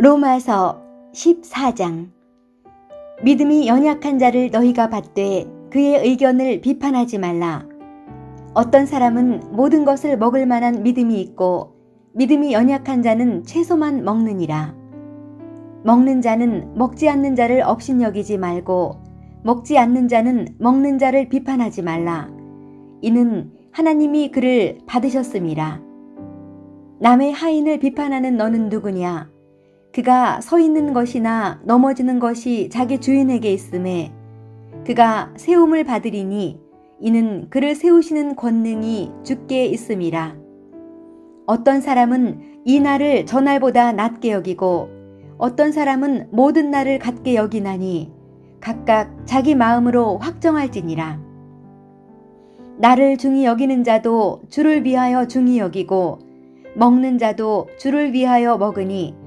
로마서 14장 믿음이 연약한 자를 너희가 받되 그의 의견을 비판하지 말라. 어떤 사람은 모든 것을 먹을 만한 믿음이 있고 믿음이 연약한 자는 채소만 먹느니라. 먹는 자는 먹지 않는 자를 업신여기지 말고 먹지 않는 자는 먹는 자를 비판하지 말라. 이는 하나님이 그를 받으셨음이라. 남의 하인을 비판하는 너는 누구냐? 그가 서 있는 것이나 넘어지는 것이 자기 주인에게 있음에 그가 세움을 받으리니 이는 그를 세우시는 권능이 주께 있음이라. 어떤 사람은 이 날을 저날보다 낮게 여기고 어떤 사람은 모든 날을 같게 여기나니 각각 자기 마음으로 확정할지니라. 나를 중히 여기는 자도 주를 위하여 중히 여기고 먹는 자도 주를 위하여 먹으니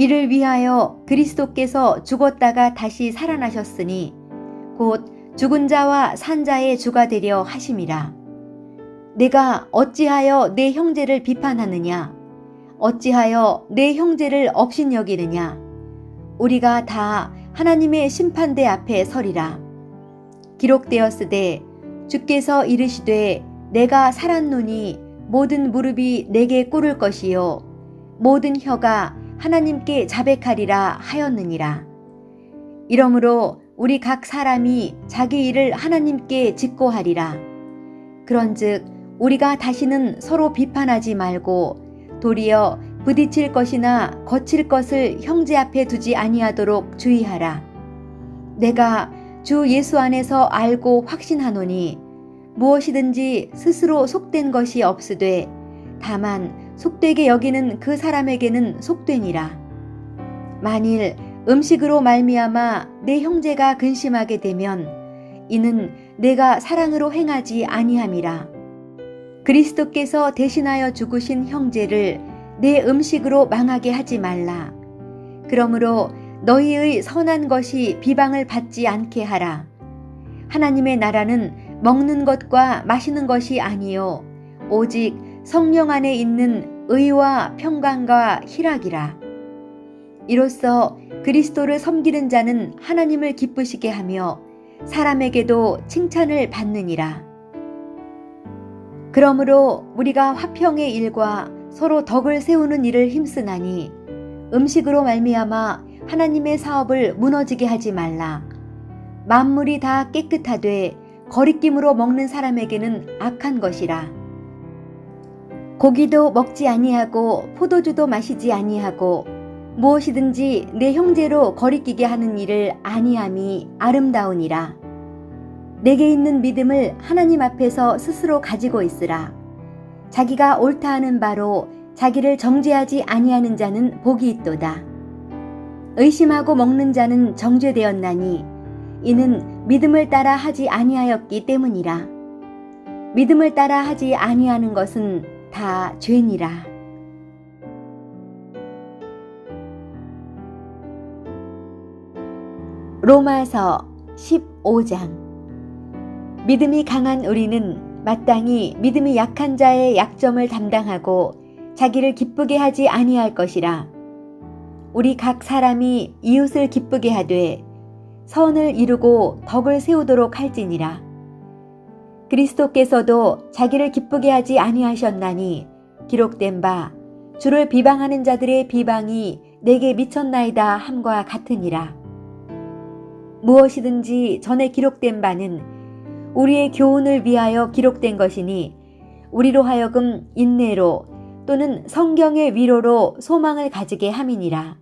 이를 위하여 그리스도께서 죽었다가 다시 살아나셨으니 곧 죽은 자와 산 자의 주가 되려 하심이라. 내가 어찌하여 내 형제를 비판하느냐? 어찌하여 내 형제를 업신여기느냐? 우리가 다 하나님의 심판대 앞에 서리라. 기록되었으되 주께서 이르시되 내가 살았노니 모든 무릎이 내게 꿇을 것이요 모든 혀가 하나님께 자백하리라 하였느니라. 이러므로 우리 각 사람이 자기 일을 하나님께 직고하리라. 그런즉 우리가 다시는 서로 비판하지 말고 도리어 부딪힐 것이나 거칠 것을 형제 앞에 두지 아니하도록 주의하라. 내가 주 예수 안에서 알고 확신하노니 무엇이든지 스스로 속된 것이 없으되 다만 속되게 여기는 그 사람에게는 속되니라. 만일 음식으로 말미암아 내 형제가 근심하게 되면 이는 내가 사랑으로 행하지 아니함이라. 그리스도께서 대신하여 죽으신 형제를 내 음식으로 망하게 하지 말라. 그러므로 너희의 선한 것이 비방을 받지 않게 하라. 하나님의 나라는 먹는 것과 마시는 것이 아니요 오직 성령 안에 있는 의와 평강과 희락이라. 이로써 그리스도를 섬기는 자는 하나님을 기쁘시게 하며 사람에게도 칭찬을 받느니라. 그러므로 우리가 화평의 일과 서로 덕을 세우는 일을 힘쓰나니 음식으로 말미암아 하나님의 사업을 무너지게 하지 말라. 만물이 다 깨끗하되 거리낌으로 먹는 사람에게는 악한 것이라. 고기도 먹지 아니하고 포도주도 마시지 아니하고 무엇이든지 내 형제로 거리끼게 하는 일을 아니함이 아름다우니라. 내게 있는 믿음을 하나님 앞에서 스스로 가지고 있으라. 자기가 옳다 하는 바로 자기를 정죄하지 아니하는 자는 복이 있도다. 의심하고 먹는 자는 정죄되었나니 이는 믿음을 따라 하지 아니하였기 때문이라. 믿음을 따라 하지 아니하는 것은 다 죄니라. 로마서 15장 믿음이 강한 우리는 마땅히 믿음이 약한 자의 약점을 담당하고 자기를 기쁘게 하지 아니할 것이라. 우리 각 사람이 이웃을 기쁘게 하되 선을 이루고 덕을 세우도록 할지니라. 그리스도께서도 자기를 기쁘게 하지 아니하셨나니 기록된 바 주를 비방하는 자들의 비방이 내게 미쳤나이다 함과 같으니라. 무엇이든지 전에 기록된 바는 우리의 교훈을 위하여 기록된 것이니 우리로 하여금 인내로 또는 성경의 위로로 소망을 가지게 함이니라.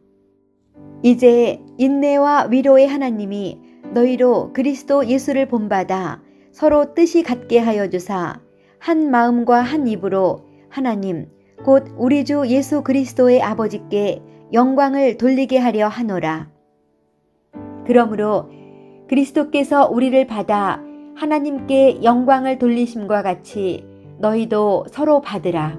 이제 인내와 위로의 하나님이 너희로 그리스도 예수를 본받아 서로 뜻이 같게 하여 주사 한 마음과 한 입으로 하나님 곧 우리 주 예수 그리스도의 아버지께 영광을 돌리게 하려 하노라. 그러므로 그리스도께서 우리를 받아 하나님께 영광을 돌리심과 같이 너희도 서로 받으라.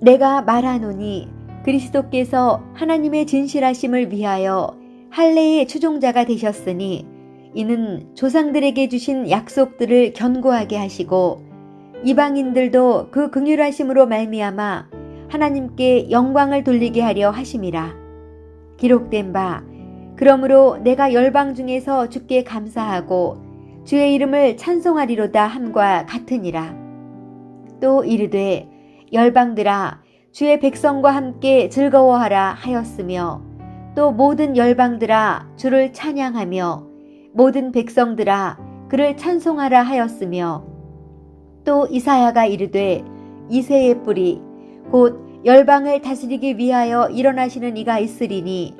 내가 말하노니 그리스도께서 하나님의 진실하심을 위하여 할례의 추종자가 되셨으니 이는 조상들에게 주신 약속들을 견고하게 하시고 이방인들도 그 긍휼하심으로 말미암아 하나님께 영광을 돌리게 하려 하심이라. 기록된 바 그러므로 내가 열방 중에서 주께 감사하고 주의 이름을 찬송하리로다 함과 같으니라. 또 이르되 열방들아 주의 백성과 함께 즐거워하라 하였으며 또 모든 열방들아 주를 찬양하며 모든 백성들아 그를 찬송하라 하였으며 또 이사야가 이르되 이새의 뿌리 곧 열방을 다스리기 위하여 일어나시는 이가 있으리니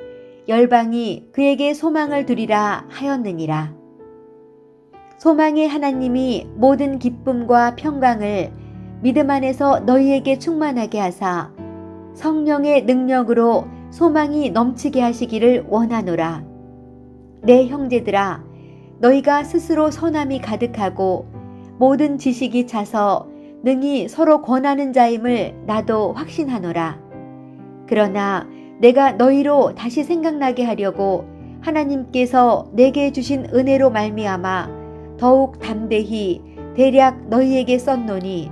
열방이 그에게 소망을 두리라 하였느니라. 소망의 하나님이 모든 기쁨과 평강을 믿음 안에서 너희에게 충만하게 하사 성령의 능력으로 소망이 넘치게 하시기를 원하노라. 내 형제들아, 너희가 스스로 선함이 가득하고 모든 지식이 차서 능히 서로 권하는 자임을 나도 확신하노라. 그러나 내가 너희로 다시 생각나게 하려고 하나님께서 내게 주신 은혜로 말미암아 더욱 담대히 대략 너희에게 썼노니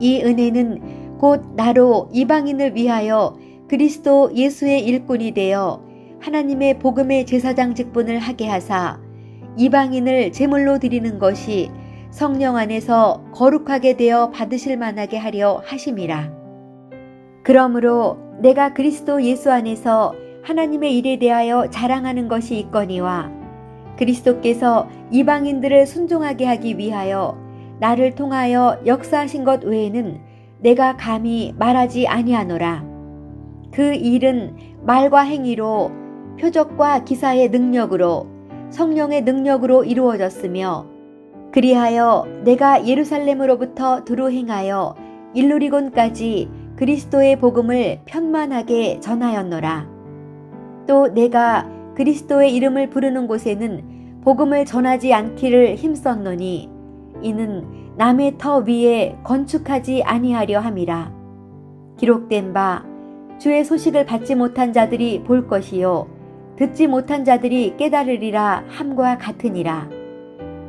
이 은혜는 곧 나로 이방인을 위하여 그리스도 예수의 일꾼이 되어 하나님의 복음의 제사장 직분을 하게 하사 이방인을 제물로 드리는 것이 성령 안에서 거룩하게 되어 받으실 만하게 하려 하심이라. 그러므로 내가 그리스도 예수 안에서 하나님의 일에 대하여 자랑하는 것이 있거니와 그리스도께서 이방인들을 순종하게 하기 위하여 나를 통하여 역사하신 것 외에는 내가 감히 말하지 아니하노라. 그 일은 말과 행위로 표적과 기사의 능력으로 성령의 능력으로 이루어졌으며 그리하여 내가 예루살렘으로부터 두루 행하여 일루리곤까지 그리스도의 복음을 편만하게 전하였노라. 또 내가 그리스도의 이름을 부르는 곳에는 복음을 전하지 않기를 힘썼노니 이는 남의 터 위에 건축하지 아니하려 함이라. 기록된 바 주의 소식을 받지 못한 자들이 볼 것이요 듣지 못한 자들이 깨달으리라 함과 같으니라.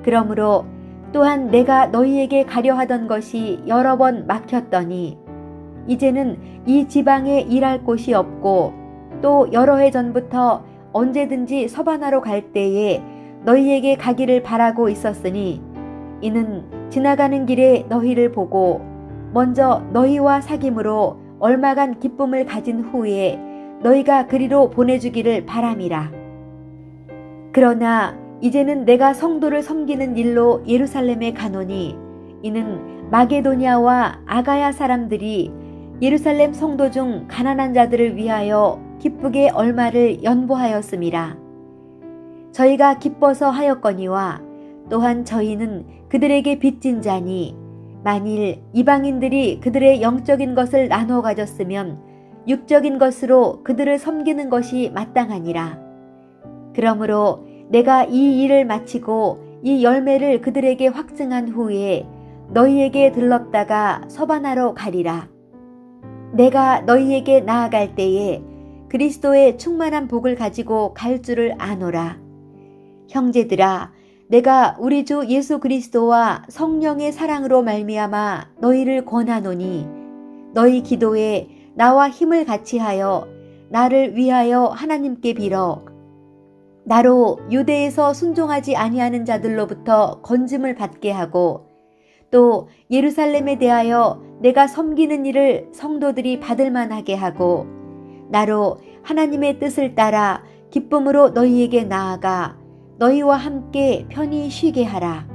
그러므로 또한 내가 너희에게 가려 하던 것이 여러 번 막혔더니 이제는 이 지방에 일할 곳이 없고 또 여러 해 전부터 언제든지 서바나로 갈 때에 너희에게 가기를 바라고 있었으니 이는 지나가는 길에 너희를 보고 먼저 너희와 사귐으로 얼마간 기쁨을 가진 후에 너희가 그리로 보내주기를 바람이라. 그러나 이제는 내가 성도를 섬기는 일로 예루살렘에 가노니 이는 마게도니아와 아가야 사람들이 예루살렘 성도 중 가난한 자들을 위하여 기쁘게 얼마를 연보하였음이라. 저희가 기뻐서 하였거니와 또한 저희는 그들에게 빚진 자니 만일 이방인들이 그들의 영적인 것을 나눠 가졌으면 육적인 것으로 그들을 섬기는 것이 마땅하니라. 그러므로 내가 이 일을 마치고 이 열매를 그들에게 확증한 후에 너희에게 들렀다가 서반하러 가리라. 내가 너희에게 나아갈 때에 그리스도의 충만한 복을 가지고 갈 줄을 아노라. 형제들아, 내가 우리 주 예수 그리스도와 성령의 사랑으로 말미암아 너희를 권하노니 너희 기도에 나와 힘을 같이 하여 나를 위하여 하나님께 빌어 나로 유대에서 순종하지 아니하는 자들로부터 건짐을 받게 하고 또 예루살렘에 대하여 내가 섬기는 일을 성도들이 받을 만하게 하고 나로 하나님의 뜻을 따라 기쁨으로 너희에게 나아가 너희와 함께 편히 쉬게 하라.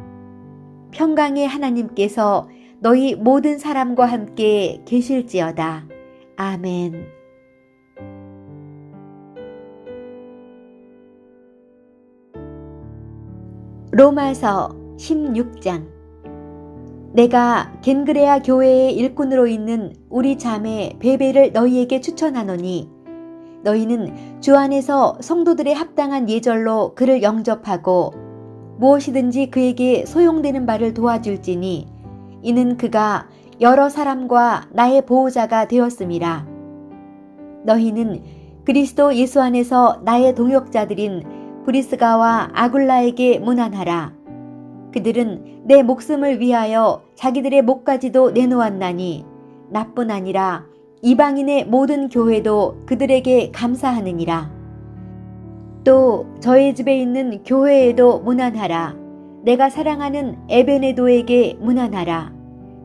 평강의 하나님께서 너희 모든 사람과 함께 계실지어다. 아멘. 로마서 16장 내가 겐그레아 교회의 일꾼으로 있는 우리 자매 베베를 너희에게 추천하노니 너희는 주 안에서 성도들의 합당한 예절로 그를 영접하고 무엇이든지 그에게 소용되는 바를 도와줄지니 이는 그가 여러 사람과 나의 보호자가 되었음이라. 너희는 그리스도 예수 안에서 나의 동역자들인 브리스가와 아굴라에게 문안하라. 그들은 내 목숨을 위하여 자기들의 목까지도 내놓았나니 나뿐 아니라 이방인의 모든 교회도 그들에게 감사하느니라. 또 저희 집에 있는 교회에도 문안하라. 내가 사랑하는 에베네도에게 문안하라.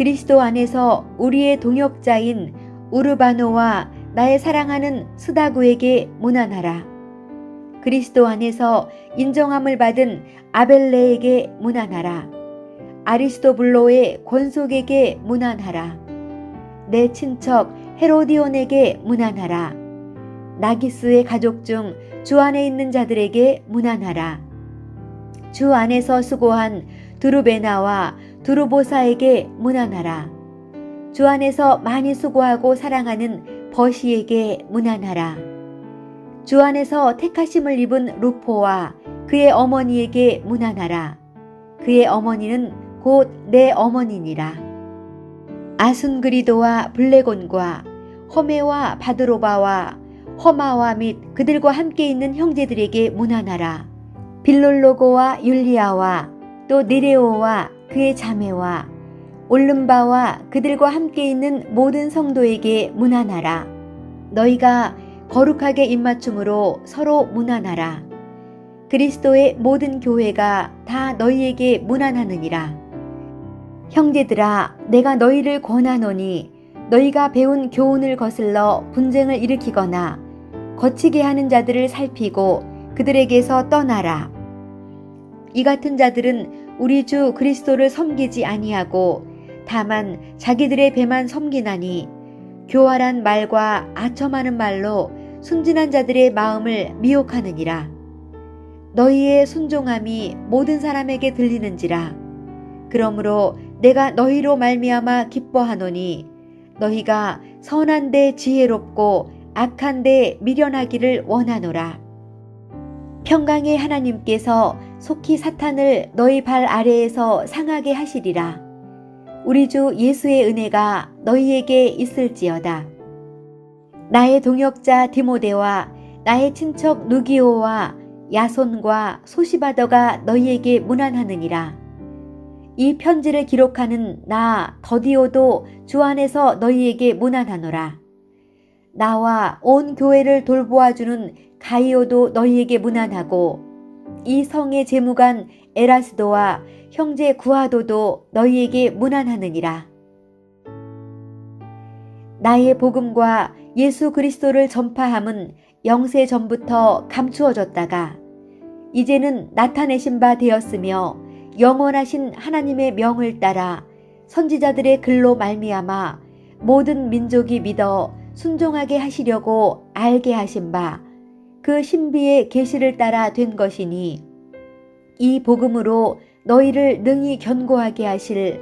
그리스도 안에서 우리의 동역자인 우르바노와 나의 사랑하는 스다구에게 문안하라. 그리스도 안에서 인정함을 받은 아벨레에게 문안하라. 아리스도블로의 권속에게 문안하라. 내 친척 헤로디온에게 문안하라. 나기스의 가족 중 주 안에 있는 자들에게 문안하라. 주 안에서 수고한 두루베나와 두루보사에게 문안하라. 주 안에서 많이 수고하고 사랑하는 버시에게 문안하라. 주 안에서 택하심을 입은 루포와 그의 어머니에게 문안하라. 그의 어머니는 곧 내 어머니니라. 아순그리도와 블레곤과 허메와 바드로바와 허마와 및 그들과 함께 있는 형제들에게 문안하라. 빌롤로고와 율리아와 또 네레오와 그의 자매와 올름바와 그들과 함께 있는 모든 성도에게 문안하라. 너희가 거룩하게 입맞춤으로 서로 문안하라. 그리스도의 모든 교회가 다 너희에게 문안하느니라. 형제들아, 내가 너희를 권하노니 너희가 배운 교훈을 거슬러 분쟁을 일으키거나 거치게 하는 자들을 살피고 그들에게서 떠나라. 이 같은 자들은 우리 주 그리스도를 섬기지 아니하고 다만 자기들의 배만 섬기나니 교활한 말과 아첨하는 말로 순진한 자들의 마음을 미혹하느니라. 너희의 순종함이 모든 사람에게 들리는지라. 그러므로 내가 너희로 말미암아 기뻐하노니 너희가 선한데 지혜롭고 악한데 미련하기를 원하노라. 평강의 하나님께서 속히 사탄을 너희 발 아래에서 상하게 하시리라. 우리 주 예수의 은혜가 너희에게 있을지어다. 나의 동역자 디모데와 나의 친척 누기오와 야손과 소시바더가 너희에게 문안하느니라. 이 편지를 기록하는 나 더디오도 주 안에서 너희에게 문안하노라. 나와 온 교회를 돌보아주는 가이오도 너희에게 문안하고 이 성의 재무관 에라스도와 형제 구하도도 너희에게 문안하느니라. 나의 복음과 예수 그리스도를 전파함은 영세 전부터 감추어졌다가 이제는 나타내신 바 되었으며 영원하신 하나님의 명을 따라 선지자들의 글로 말미암아 모든 민족이 믿어 순종하게 하시려고 알게 하신 바 그 신비의 계시를 따라 된 것이니 이 복음으로 너희를 능히 견고하게 하실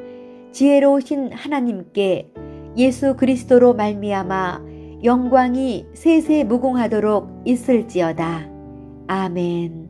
지혜로우신 하나님께 예수 그리스도로 말미암아 영광이 세세 무궁하도록 있을지어다. 아멘.